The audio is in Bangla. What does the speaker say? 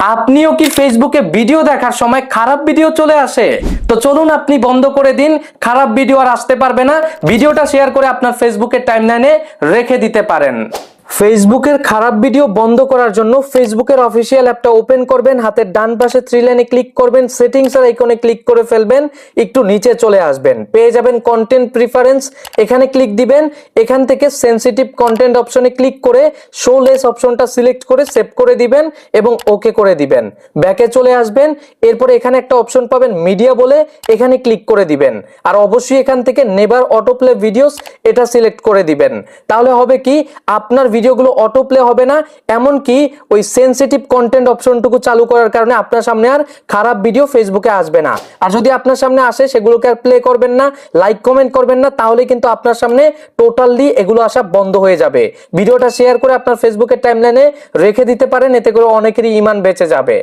আপনিও কি ফেসবুকে ভিডিও দেখার সময় খারাপ ভিডিও চলে আসে? তো চলুন আপনি বন্ধ করে দিন, খারাপ ভিডিও আর আসতে পারবে না। ভিডিওটা শেয়ার করে আপনার ফেসবুকের টাইমলাইনে রেখে দিতে পারেন। ফেসবুকের খারাপ ভিডিও বন্ধ করার জন্য ফেসবুকের অফিসিয়াল অ্যাপটা ওপেন করবেন, হাতের ডান পাশে থ্রি লাইনে ক্লিক করবেন সেটিংস আর আইকনে ক্লিক করে ফেলবেন, একটু নিচে চলে আসবেন। পেয়ে যাবেন কন্টেন্ট প্রিফারেন্স এখানে ক্লিক দিবেন, এখান থেকে সেনসিটিভ কন্টেন্ট অপশনে ক্লিক করে শো লেস অপশনটা সিলেক্ট করে সেভ করে দিবেন এবং ওকে করে দিবেন। ব্যাকে চলে আসবেন, এরপরে এখানে একটা অপশন পাবেন মিডিয়া বলে, এখানে ক্লিক করে দিবেন। আর অবশ্যই এখান থেকে নেভার অটো প্লে ভিডিওস এটা সিলেক্ট করে দিবেন। তাহলে হবে কি, আপনার ভিডিওগুলো অটো প্লে হবে না এমন কি ওই সেনসিটিভ কন্টেন্ট অপশনটুকু চালু করার কারণে আপনার সামনে আর খারাপ ভিডিও ফেসবুকে আসবে না। আর যদি আপনার সামনে আসে, সেগুলোকে আর প্লে করবেন না লাইক কমেন্ট করবেন না তাহলে কিন্তু আপনার সামনে টোটালি এগুলো আসা বন্ধ হয়ে যাবে। ভিডিওটা শেয়ার করে আপনার ফেসবুকের টাইমলাইনে রেখে দিতে পারেন, এতে করে অনেকেরই ইমান বেঁচে যাবে।